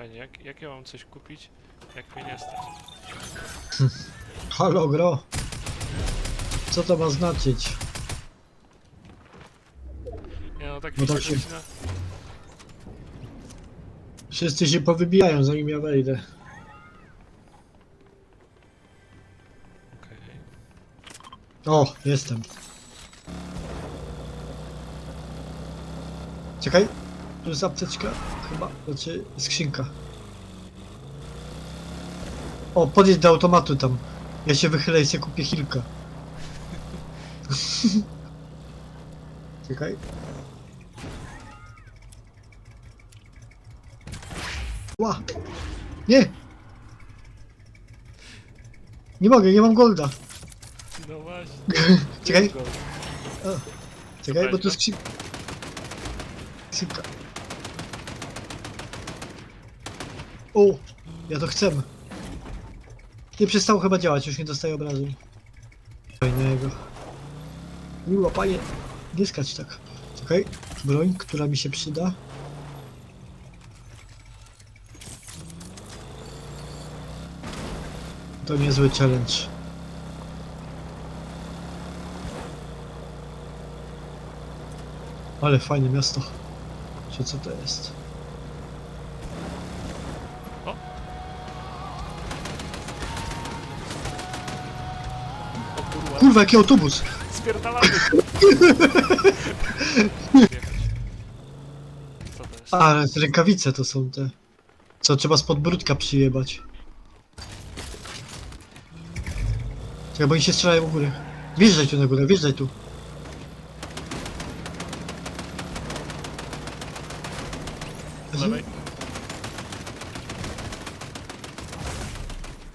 fajnie. Jak, jak ja mam coś kupić, jak mnie nie stać? Halo, gro. Co to ma znaczyć? Nie no, tak No mi tak się się- zaczyna... Wszyscy się powybijają zanim ja wejdę. Okej. O, jestem. Czekaj. Tu jest apteczka. Chyba. Znaczy skrzynka. O, podjedź do automatu tam. Ja się wychylę i sobie kupię chilka. Czekaj. Ła! Nie! Nie mogę, nie mam golda. No właśnie. Czekaj, Go. czekaj, bo tu skrzynka. Skrzynka. O! Ja to chcę. Nie przestało chyba działać, już nie dostaję obrażeń. Fajnego. Miło, panie. Nie tak. Czekaj, broń, która mi się przyda. To niezły challenge. Ale fajne miasto. Czy co to jest? Kurwa, jaki autobus! spierdalamy! Co to jest? A, rękawice to są te. Co trzeba z podbródka przyjebać. Czekaj, bo oni się strzelają u góry. Wjeżdżaj tu na górę, wjeżdżaj tu. Z lewej?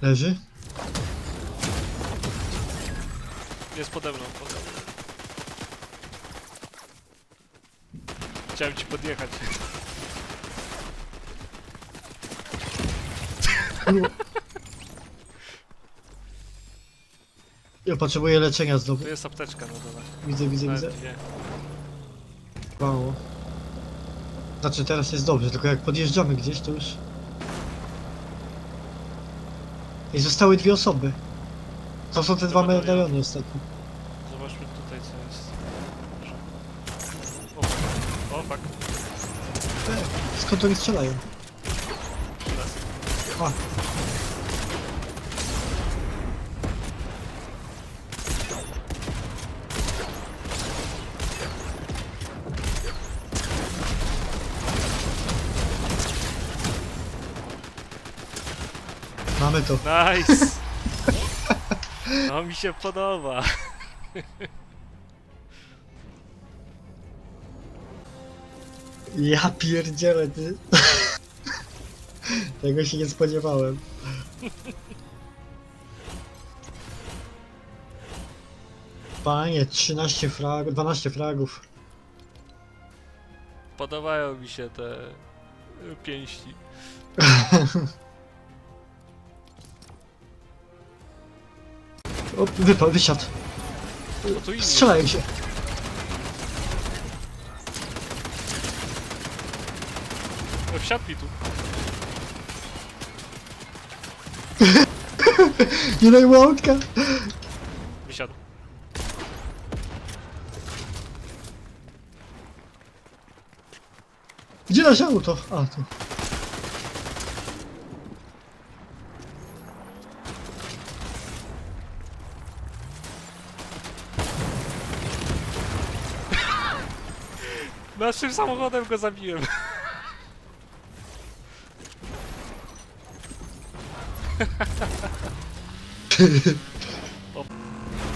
Leży. Jest pode mną, pode mną. Chciałem ci podjechać. Ja potrzebuję leczenia znowu. Tu jest apteczka na dole. Widzę, widzę, widzę. Nie. Mało. Znaczy teraz jest dobrze, tylko jak podjeżdżamy gdzieś to już... I zostały dwie osoby. To są te dwa Dobra, ja. medaliony ostatnie. Zobaczmy tutaj co jest. O, o fuck. E, skąd oni strzelają? Teraz. A. Mamy to. Nice! No mi się podoba. Ja pierdzielę, ty. Tego się nie spodziewałem. Panie, 13 fragów, 12 fragów. Podobają mi się te pięści. O, wypał, wysiadł. No. Strzelają się. No wsiadł mi tu. Nie daj. Wysiadł. Gdzie nasze auto? A, tu. Naszym samochodem go zabiłem.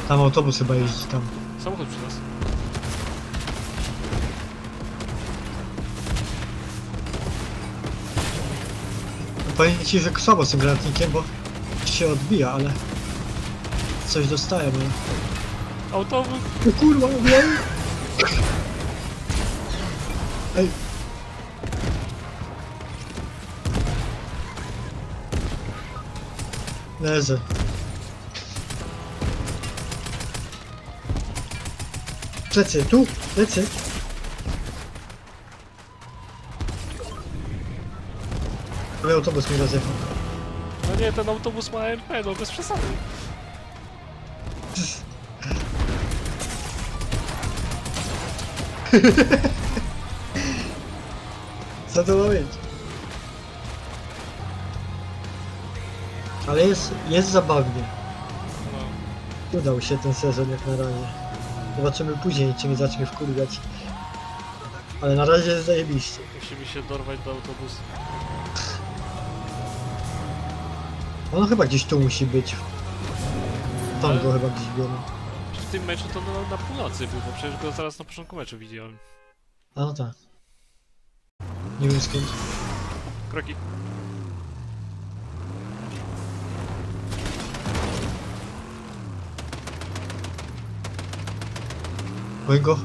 Tam autobus chyba jeździ tam. Samochód przy nas. Powiem ci, że słabo z tym granatnikiem, bo się odbija, ale... Coś dostaję, ale... Autobus. O kurwa, wiem! Ej! Leżę. Plecy, tu, plecy. Ale autobus mi rozjechał. No nie, ten autobus ma MP, no bez przesady. Co to ma być? Ale jest, jest zabawnie. No. Udał się ten sezon jak na razie. Zobaczymy później, czy mnie zacznie wkurwiać. Ale na razie jest zajebiście. Musimy się dorwać do autobusu. On chyba gdzieś tu musi być. Tam go chyba gdzieś biorą. W tym meczu to na, na północy był, bo przecież go zaraz na początku meczu widziałem. A no tak. Nie wiem skąd. Kroki. Oj go.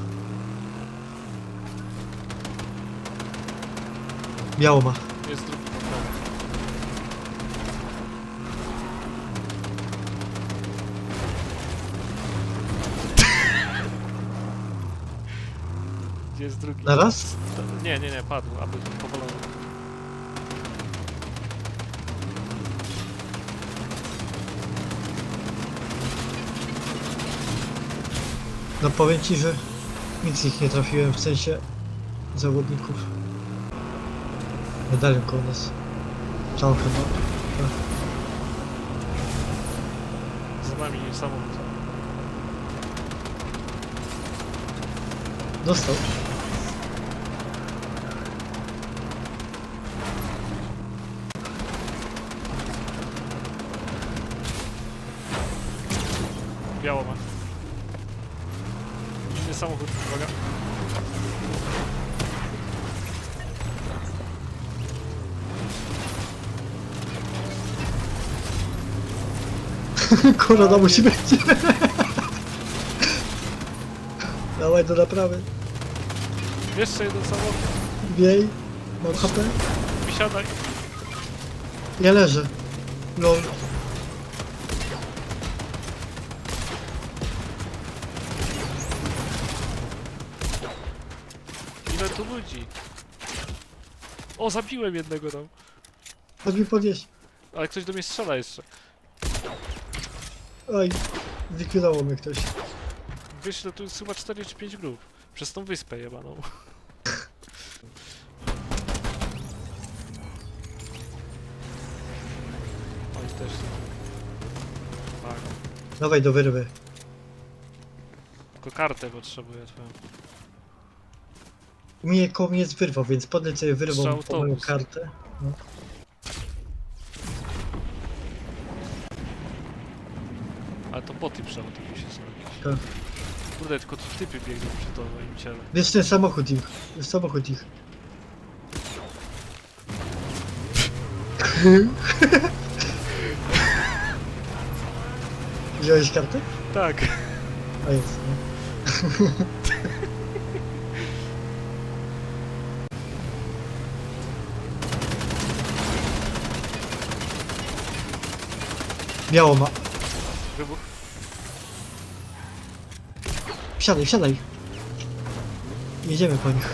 Biało ma. Jest drugi. Gdzie jest drugi? Na raz? Nie, nie, nie, padł, aby powolony. No powiem ci, że nic ich nie trafiłem w sensie zawodników. Medalion koło nas. Czał chyba. Za nami samochód. Dostał. Samochód, uwaga. Korona musi być. Dawaj do naprawy. Jeszcze jeden samochód. Wiej. Mam HP. Wysiadaj. Ja leżę. Lol. Ile tu ludzi? O, zabiłem jednego tam. Chodź mi podnieść. Ale ktoś do mnie strzela jeszcze. Oj. Zlikwidował mnie ktoś. Wiesz, to tu jest chyba 4 czy 5 grup. Przez tą wyspę jebaną. Oni też są. Tak. Dawaj do wyrwy. Tylko kartę potrzebuję twoją. Mnie koło mnie jest wyrwa, więc podleć sobie wyrwą Strzał po moją autobus. kartę. No. Ale to boty przy autobusie są jakieś. Tak. Kurde, tylko tu typy biegną przy to moim ciele. Jest ten samochód ich. Jest samochód ich. Wziąłeś kartę? Tak. A jest, no. Biało ma. Wybuch. Wsiadaj, wsiadaj. Jedziemy po nich.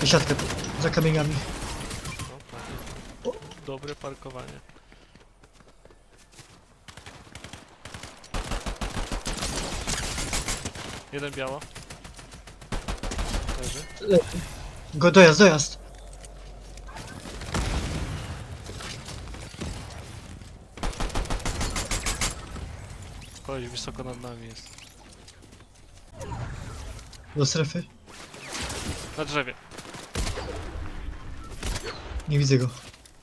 Wysiadka za kamieniami. No, tak. Dobre parkowanie. Jeden biało. Leży. Lepiej. Go dojazd, dojazd. Koleś wysoko nad nami jest. Do strefy. Na drzewie. Nie widzę go.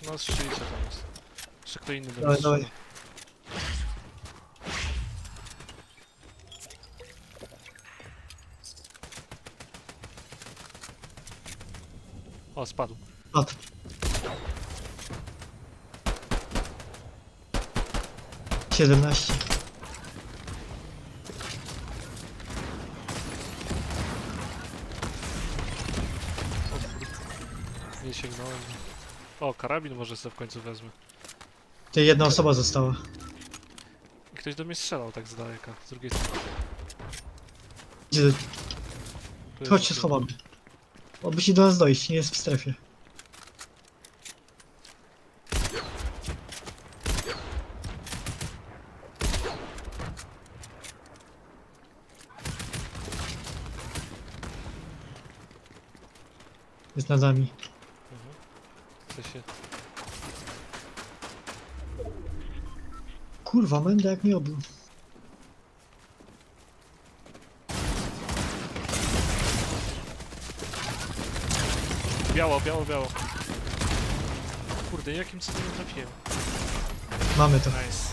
No strzelicie tam jest. Jeszcze kto inny Dawaj, nas dawaj. O, spadł. Pat. Siedemnaście. Nie sięgnąłem. O, karabin może sobie w końcu wezmę. To jedna osoba została. I ktoś do mnie strzelał tak z daleka, z drugiej strony. Gdzie? Tu Chodź jest się drugi. schowamy. On musi do nas dojść, nie jest w strefie. Jest nad nami. Mhm. W sensie... Kurwa, Menda jak obił. Biało, biało, biało. Kurde, jakim cudem trafiłem? Mamy to. Nice.